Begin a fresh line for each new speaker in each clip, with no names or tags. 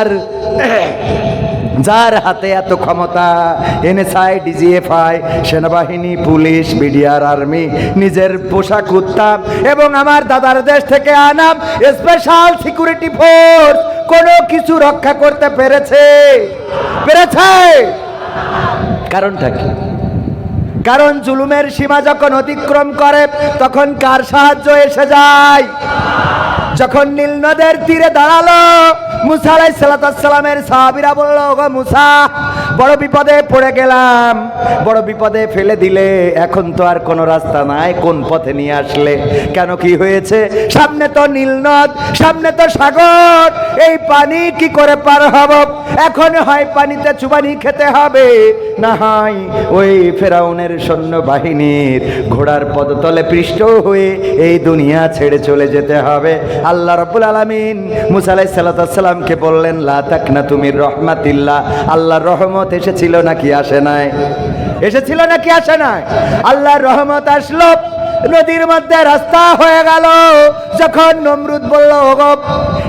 যার যার হাতে এত ক্ষমতা, এনএসআই, ডিজিএফআই, সেনাবাহিনী, পুলিশ, বিডিআর, আর্মি, নিজের পোশাক উত্তাপ এবং আমার দাদার দেশ থেকে আনাম স্পেশাল সিকিউরিটি ফোর্স কোনো কিছু রক্ষা করতে পেরেছে? পেরেছে? কারণটা কি? কারণ জুলুমের সীমা যখন অতিক্রম করে, তখন কার সাহায্য এসে যায়? যখন নীল নদের তীরে দাঁড়াল মুসা আলাই সালাতামের সাহাবিরা বলল ওগো মুসা বড় বিপদে পড়ে গেলাম। বড় বিপদে ফেলে দিলে এখন তো আর কোনো রাস্তা নাই, কোন পথে নিয়ে আসলে? কেন কি হয়েছে? সামনে তো নীল নদ, সামনে তো সাগর, এই পানি কি করে পার হব? এখন হয় পানিতে চুবানি খেতে হবে, না হয় ওই ফেরাউনের সৈন্য বাহিনীর ঘোড়ার পদতলে পৃষ্ঠ হয়ে এই দুনিয়া ছেড়ে চলে যেতে হবে। আল্লাহ রব্বুল আলামিন মুসা আলাইহিস সালামকে বললেন, লা তাকনা তুমি রহমাতিল্লাহ। আল্লাহর রহমত এসেছিল নাকি আসে নাই? এসেছিল নাকি আসে নাই? আল্লাহর রহমত আসলো, নদীর মধ্যে রাস্তা হয়ে গেল। যখন নমরুদ বলল, ওগো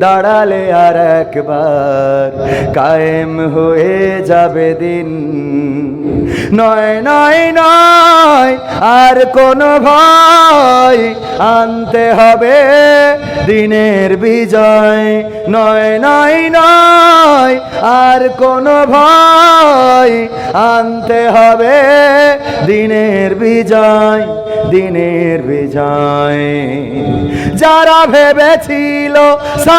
দাঁড়ালে আর একবার কায়েম হয়ে যাবে দিন। নয় নয় নয়, আর কোনো ভয় আনতে হবে দিনের বিজয়। নয় নয় নয়, আর কোনো ভয় আনতে হবে দিনের বিজয় দিনের বিজয়। যারা ভেবেছিল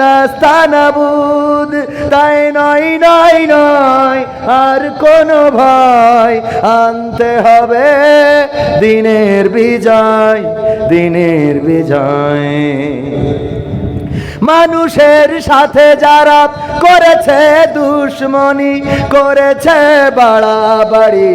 না স্থানাবুদ তাই নয় নয় নয়, আর কোনো ভয় আনতে হবে। দিনের বিজয় দিনের বিজয়। মানুষের সাথে যারা করেছে দুশ্মনী, করেছে বাড়াবাড়ি।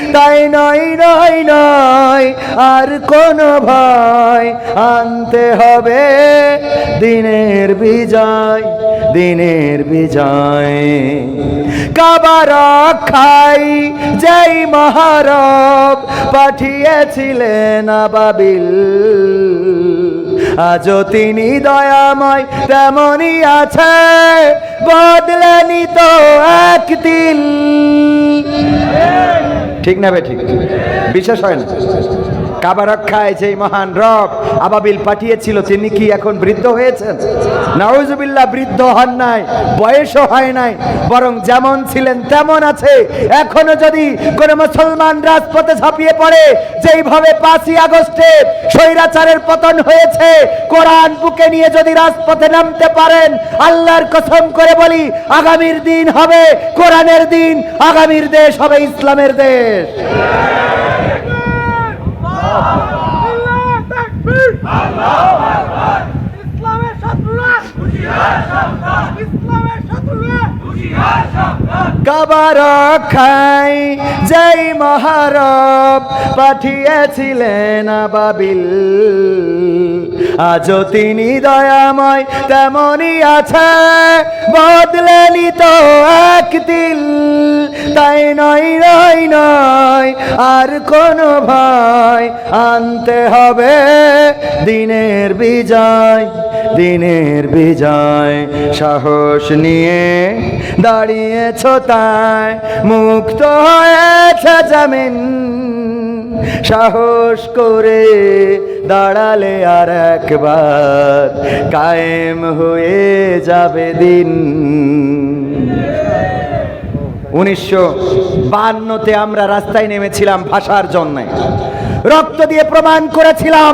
তাই নয় নয় নয় আর কোনো ভয় আনতে হবে। দিনের বিজয় দিনের বিজয়। কাবার খাই যেই মহারব পাঠিয়েছিলেন আবাবিল, আজও তিনি দয়াময় তেমনই আছে বদলেনি তো একদিন। ঠিক না ভাই ঠিক। বিশ্বাস হয় না? কাবা রক্ষায় যেই মহান রব আবাবিল পাঠিয়েছিল, তিনি কি এখন বৃদ্ধ হয়েছেন? নাউজুবিল্লাহ, বৃদ্ধ হন নাই, বয়সও হয় নাই, বরং যেমন ছিলেন তেমন আছে। এখনও যদি কোনো মুসলমান রাজপথে ঝাঁপিয়ে পড়ে, যেইভাবে পাঁচই আগস্টে স্বৈরাচারের পতন হয়েছে, কোরআন বুকে নিয়ে যদি রাজপথে নামতে পারেন, আল্লাহর কসম করে বলি, আগামীর দিন হবে কোরআনের দিন, আগামীর দেশ হবে ইসলামের দেশ
আল্লাহু তাকবীর আল্লাহু আকবার
কাবার খাই যেই মহারব পাঠিয়েছিলেন আবাবিল। আজও তিনি দয়াময় তেমনই আছে। বদলেনি তো এক দিল তাই নয় নয় নয়, আর কোনো ভয় আনতে হবে। দিনের বিজয় দিনের বিজয়, সাহস নিয়ে দাঁড়িয়েছ তাই, মুক্ত হয়েছে জামিন। সাহস করে দাঁড়ালে আর একবার কায়েম হয়ে যাবে দিন। উনিশশো বান্নতে আমরা রাস্তায় নেমেছিলাম ভাষার জন্যে। রক্ত দিয়ে প্রমাণ করেছিলাম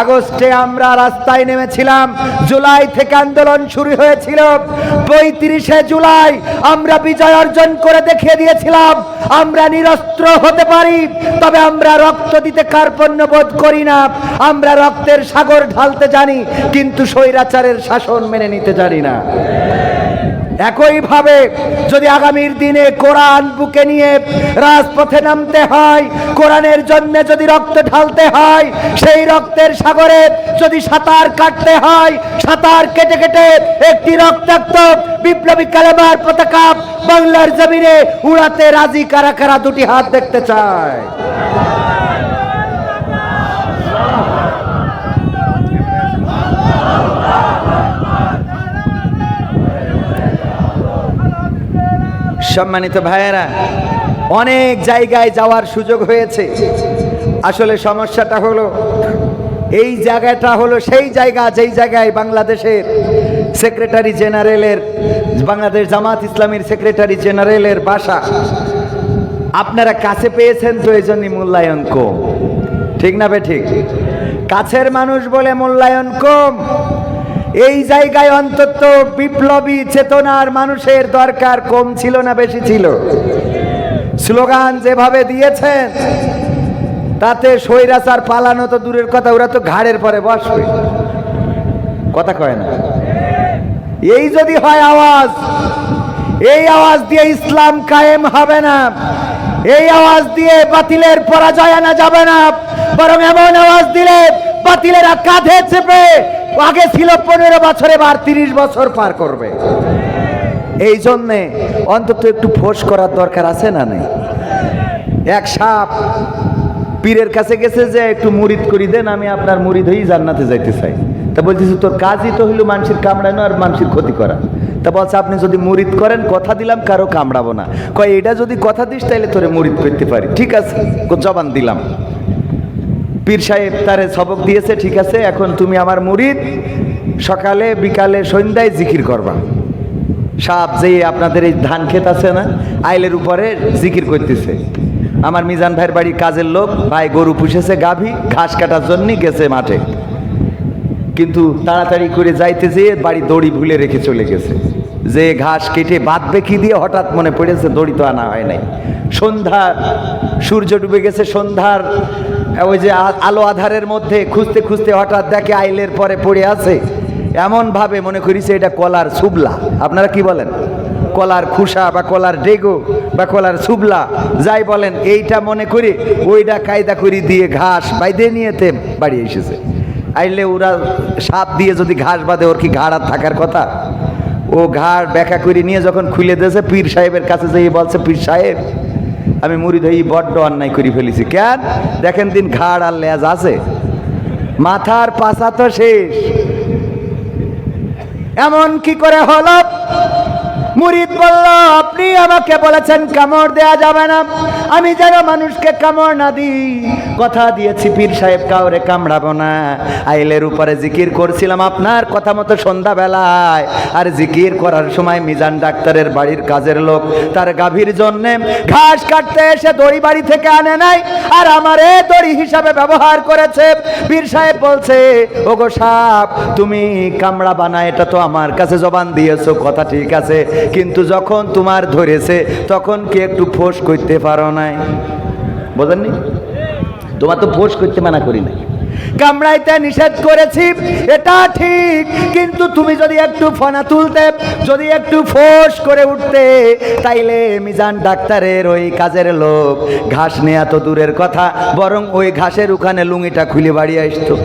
আগস্টে আমরা রাস্তায় নেমেছিলাম। জুলাই থেকে আন্দোলন শুরু হয়েছিল। পঁয়ত্রিশে জুলাই আমরা বিজয় অর্জন করে দেখিয়ে দিয়েছিলাম। আমরা নিরস্ত্র হতে পারি, তবে আমরা রক্ত দিতে কার্পণ্য বোধ করি না। আমরা রক্তের সাগর ঢালতে জানি, কিন্তু স্বৈরাচারের শাসন মেনে নিতে জানি না। একইভাবে যদি আগামীর দিনে কোরআন বুকে নিয়ে রাজপথে নামতে হয়, কোরআনের জন্য যদি রক্ত ঢালতে হয়, সেই রক্তের সাগরে যদি সাঁতার কাটতে হয়, সাঁতার কেটে কেটে একটি রক্তাক্ত বিপ্লবী কালেমার পতাকা বাংলার জমিনে উড়াতে রাজি কারা কারা দুটি হাত দেখতে চায়? সম্মানিত ভাইয়েরা, অনেক জায়গায় যাওয়ার সুযোগ হয়েছে। আসলে সমস্যাটা হলো, এই জায়গাটা হলো সেই জায়গা যেই জায়গায় বাংলাদেশের সেক্রেটারি জেনারেলের, বাংলাদেশ জামাত ইসলামীর সেক্রেটারি জেনারেলের বাসা। আপনারা কাছে পেয়েছেন তো এই জন্যই মূল্যায়ন কম। ঠিক না বে ঠিক? কাছের মানুষ বলে মূল্যায়ন কম। এই জায়গায় অন্তত বিপ্লবী চেতনার মানুষের দরকার কম ছিল না বেশি ছিল। স্লোগান যেভাবে দিয়েছেন, তাতে স্বৈরাচার পালানো তো দূরের কথা, ওরা তো ঘাড়ের পরে বসবে। কথা কয় না। এই যদি হয় আওয়াজ, এই আওয়াজ দিয়ে ইসলাম কায়েম হবে না, এই আওয়াজ দিয়ে বাতিলের পরাজয় আনা যাবে না, বরং এমন আওয়াজ দিলে বাতিলেরা কাঁধে চেপে আগে ছিল পনেরো বছরে বার তিরিশ বছর পার করবে। এই জন্যে অন্তত একটু ফোঁস করার দরকার আছে না নেই? এক সাপ পীরের কাছে গেছে যে, একটু মুরিদ করি দেন, আমি আপনার মুরিদ হয়েই জান্নাতে যাইতে চাই। তা বলতেছি, তোর কাজই তো হইল মানুষের কামড়ানো আর মানুষের ক্ষতি করা। তা বলছে, আপনি যদি মুরিদ করেন, কথা দিলাম, কারও কামড়াবো না। কয় এটা যদি কথা দিস তাহলে তোরে মুরিদ করতে পারি। ঠিক আছে। জবান দিলাম। পীর সাহেব তারে সবক দিয়েছে, ঠিক আছে, এখন তুমি আমার মুরিদ, সকালে বিকালে সন্ধ্যায় জিকির করবা। সাপ যে আপনাদের এই ধান ক্ষেত আছে না, আইলের উপরে জিকির করতেছে। আমার মিজান ভাইয়ের বাড়ির কাজের লোক, ভাই গরু পুষেছে গাভী, ঘাস কাটার জন্য গেছে মাঠে। কিন্তু তাড়াতাড়ি করে যাইতে যেয়ে বাড়ি দড়ি ভুলে রেখে চলে গেছে। যে ঘাস কেটে বাঁধবে কি দিয়ে, হঠাৎ মনে পড়েছে দড়ি তো আনা হয় নাই। সন্ধ্যা, সূর্য ডুবে গেছে, সন্ধ্যার ওই যে আলো আধারের মধ্যে খুঁজতে খুঁজতে হঠাৎ দেখে আইলের পরে পড়ে আছে। এমন ভাবে মনে করিছে এটা কলার সুবলা আপনারা কি বলেন? কলার খুসা বা কলার ডেগো বা কলার সুবলা যাই বলেন, এইটা মনে করি ওইটা কায়দা করি দিয়ে ঘাস বাইদে নিয়েতে বাড়ি এসেছে। আইলে ওরা সাপ দিয়ে যদি ঘাস বাঁধে, ওর কি ঘাড় আর থাকার কথা? ও ঘাড় ব্যাখ্যা করে নিয়ে যখন খুলে দিয়েছে, পীর সাহেবের কাছে যেয়ে বলছে, পীর সাহেব আমি মুড়ি ধরি বড্ড অন্যায় করে ফেলেছি। কেন? দেখেন দিন ঘাড় আর লেজ আছে। মাথার পাশা তো শেষ। এমন কি করে হলো? মুরিদ বলল, আপনি আমাকে বলেছেন কামড় দেয়া যাবে না। আমি যেন মানুষকে কামড় না দিই। কথা দিয়েছি পীর সাহেব, কাউরে কামড়াবো না। আইলের উপরে জিকির করছিলাম আপনার কথা মতো সন্ধ্যাবেলায়। আর জিকির করার সময় মিজান ডাক্তারের বাড়ির কাজের লোক, তার গাভীর জন্যে ঘাস কাটতে এসে দড়ি বাড়ি থেকে আনে নাই। আর আমার এ দড়ি হিসাবে ব্যবহার করেছে। পীর সাহেব বলছে, ওগো সাপ, তুমি কামড়া বানা এটা তো আমার কাছে জবান দিয়েছ। কথা ঠিক আছে কিন্তু যখন তোমার ধরেছে, তখন কি একটু ফোঁস করতে পারো নাই? বোঝেননি? তোমার তো ফোঁস করতে মানা করি নাই। কামড়াইতে নিষেধ করেছি, এটা ঠিক, কিন্তু তুমি যদি একটু ফনা তুলতে, যদি একটু ফোঁস করে উঠতে, তাইলে মিজান ডাক্তারের ওই কাজের লোক, ঘাস নেয়া তো দূরের কথা, বরং ওই ঘাসের ওখানে লুঙিটা খুলে বাড়ি আসতো।